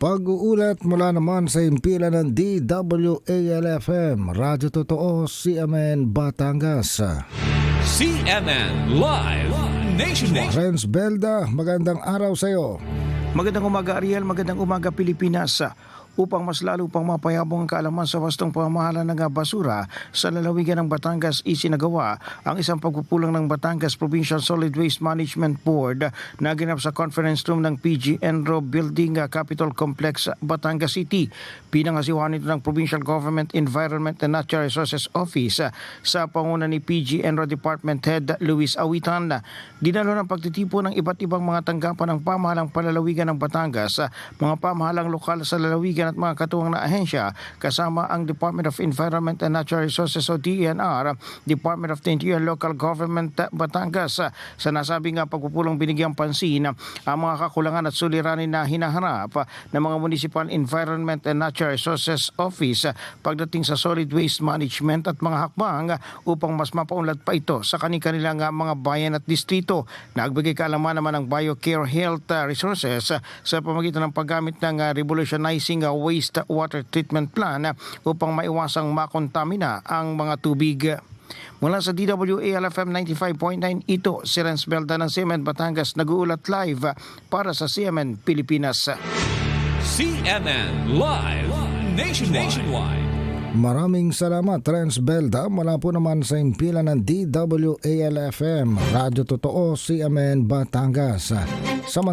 Pag-uulat mula naman sa impila ng DWALFM, Radyo Totoo, CMN Batangas. CNN Live Nationwide. Renz Belda, magandang araw sa iyo. Magandang umaga Ariel, magandang umaga Pilipinas. Upang mas lalo pang mapayabong ang kaalaman sa wastong pamamahala ng basura sa lalawigan ng Batangas isinagawa ang isang pagpupulong ng Batangas Provincial Solid Waste Management Board na ginap sa conference room ng PG Enro Building Capitol Complex, Batangas City. Pinangasiwahan ito ng Provincial Government Environment and Natural Resources Office sa panguna ni PG Enro Department Head Luis Awitan. Dinalo ng pagtitipo ng iba't ibang mga tanggapan ng pamahalang palalawigan ng Batangas, mga pamahalang lokal sa lalawigan at mga katuwang na ahensya kasama ang Department of Environment and Natural Resources o DENR, Department of the Interior Local Government Batangas. Sa nasabing pagpupulong binigyang pansin ang mga kakulangan at suliranin na hinaharap ng mga Municipal Environment and Natural Resources Office pagdating sa solid waste management at mga hakbang upang mas mapaunlad pa ito sa kanilang mga bayan at distrito. Nagbigay kaalaman naman ng BioCare Health Resources sa pamagitan ng paggamit ng uh, revolutionizing uh, waste water treatment plan uh, upang maiwasang makontamina ang mga tubig. Mula sa DWALFM 95.9, ito si Renz Belda ng CMN Batangas nag-uulat live para sa CMN Pilipinas. CNN Live Nationwide. Maraming salamat, Renz Belda. Mula po naman sa impila ng DWALFM, Radyo Totoo, CMN Batangas. Samantala,